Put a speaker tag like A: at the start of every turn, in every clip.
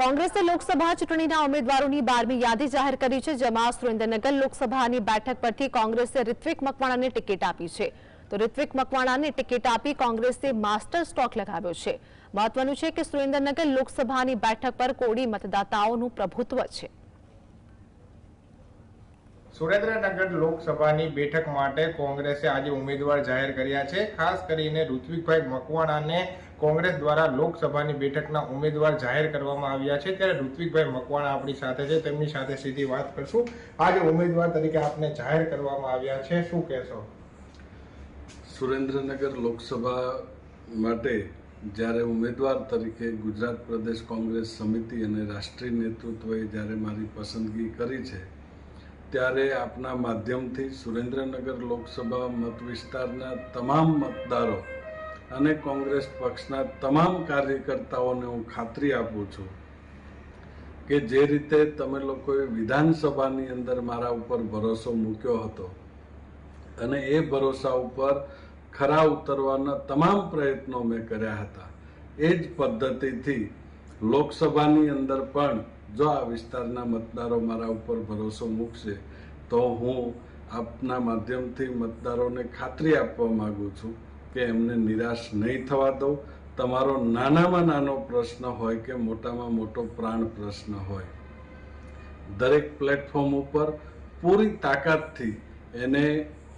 A: કોંગ્રેસે લોકસભા ચૂંટણીના ઉમેદવારોની બારમી યાદી જાહેર કરી છે, જેમાં સુરેન્દ્રનગર લોકસભાની બેઠક પરથી કોંગ્રેસે ઋત્વિક મકવાણાને ટિકિટ આપી છે. તો ઋત્વિક મકવાણાને ટિકિટ આપી કોંગ્રેસે માસ્ટર સ્ટોક લગાવ્યો છે. મહત્વનું છે કે સુરેન્દ્રનગર લોકસભાની બેઠક પર કોડી મતદાતાઓનું પ્રભુત્વ છે.
B: સુરેન્દ્રનગર લોકસભાની બેઠક માટે કોંગ્રેસે આજે ઉમેદવાર જાહેર કર્યા છે. ખાસ કરીને ઋત્વિકભાઈ મકવાણાને કોંગ્રેસ દ્વારા લોકસભાની બેઠકના ઉમેદવાર જાહેર કરવામાં આવ્યા છે ત્યારે ઋત્વિકભાઈ મકવાણા આપણી સાથે છે. તેમની સાથે સીધી વાત કરશું. આજે ઉમેદવાર તરીકે આપને જાહેર કરવામાં આવ્યા છે. શું કહેશો?
C: સુરેન્દ્રનગર લોકસભા માટે જ્યારે ઉમેદવાર તરીકે ગુજરાત પ્રદેશ કોંગ્રેસ સમિતિ અને રાષ્ટ્રીય નેતૃત્વએ જ્યારે મારી પસંદગી કરી છે, ત્યારે આપના માધ્યમથી સુરેન્દ્રનગર લોકસભા મત વિસ્તારના તમામ મતદારો અને કોંગ્રેસ પક્ષના તમામ કાર્યકર્તાઓને હું ખાતરી આપું છું કે જે રીતે તમે લોકોએ વિધાનસભાની અંદર મારા ઉપર ભરોસો મૂક્યો હતો અને એ ભરોસા ઉપર ખરા ઉતરવાના તમામ પ્રયત્નો મેં કર્યા હતા. એ જ પદ્ધતિથી લોકસભાની અંદર પણ જો આ વિસ્તારના મતદારો મારા ઉપર ભરોસો મૂકશે, તો હું આપના માધ્યમથી મતદારોને ખાતરી આપવા માગું છું. કે એમને નિરાશ નહીં થવા દઉં. તમારો નાનામાં નાનો પ્રશ્ન હોય કે મોટામાં મોટો પ્રાણ પ્રશ્ન હોય. દરેક પ્લેટફોર્મ ઉપર પૂરી તાકાતથી એને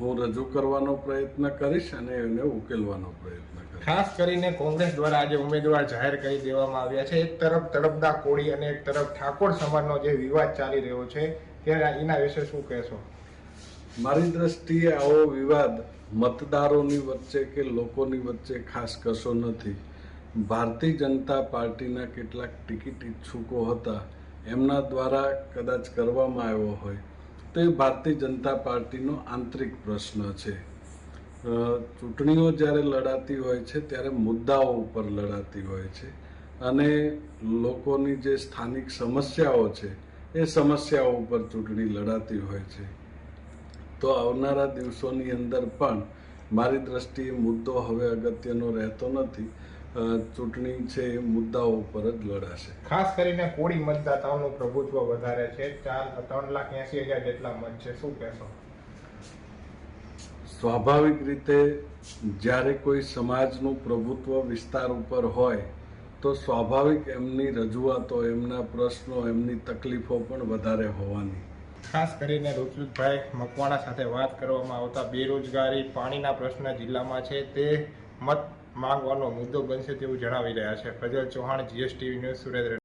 C: હું રજૂ કરવાનો પ્રયત્ન કરીશ અને એને ઉકેલવાનો પ્રયત્ન કરીશ.
B: ખાસ કરીને કોંગ્રેસ દ્વારા આજે ઉમેદવાર જાહેર કરી દેવામાં આવ્યા છે. એક તરફ તડપદા કોળી અને એક તરફ ઠાકોર સમાજનો જે વિવાદ ચાલી રહ્યો છે, ત્યારે એના વિશે શું કહેશો?
C: મારી દ્રષ્ટિએ આવો વિવાદ મતદારોની વચ્ચે કે લોકોની વચ્ચે ખાસ કશો નથી. ભારતીય જનતા પાર્ટીના કેટલાક ટિકિટ ઈચ્છુકો હતા. એમના દ્વારા કદાચ કરવામાં આવ્યો હોય. તો એ ભારતીય જનતા પાર્ટીનો આંતરિક પ્રશ્ન છે. ચૂંટણીઓ જ્યારે લડાતી હોય છે, ત્યારે મુદ્દાઓ ઉપર લડાતી હોય છે. અને લોકોની જે સ્થાનિક સમસ્યાઓ છે, એ સમસ્યાઓ ઉપર ચૂંટણી લડાતી હોય છે. તો આવનારા દિવસોની અંદર પણ મારી દ્રષ્ટિએ મુદ્દો હવે અગત્યનો રહેતો નથી. ચૂંટણી છે એ મુદ્દાઓ ઉપર જ લડાશે.
B: ખાસ કરીને કોળી મતદાતાઓનું પ્રભુત્વ વધારે છે. ચાર ત્રણ લાખ એસી હજાર જેટલા મત છે. શું કહેશો?
C: સ્વાભાવિક રીતે જ્યારે કોઈ સમાજનું પ્રભુત્વ વિસ્તાર ઉપર હોય તો સ્વાભાવિક એમની રજૂઆતો એમના પ્રશ્નો એમની તકલીફો પણ વધારે હોવાની.
B: ખાસ કરીને ઋત્વિકભાઈ મકવાણા સાથે વાત કરવામાં આવતા બેરોજગારી પાણીના પ્રશ્ન જિલ્લામાં છે તે મત માંગવાનો મુદ્દો બનશે તેવું જણાવી રહ્યા છે. Fajal Chauhan GSTV news Surendra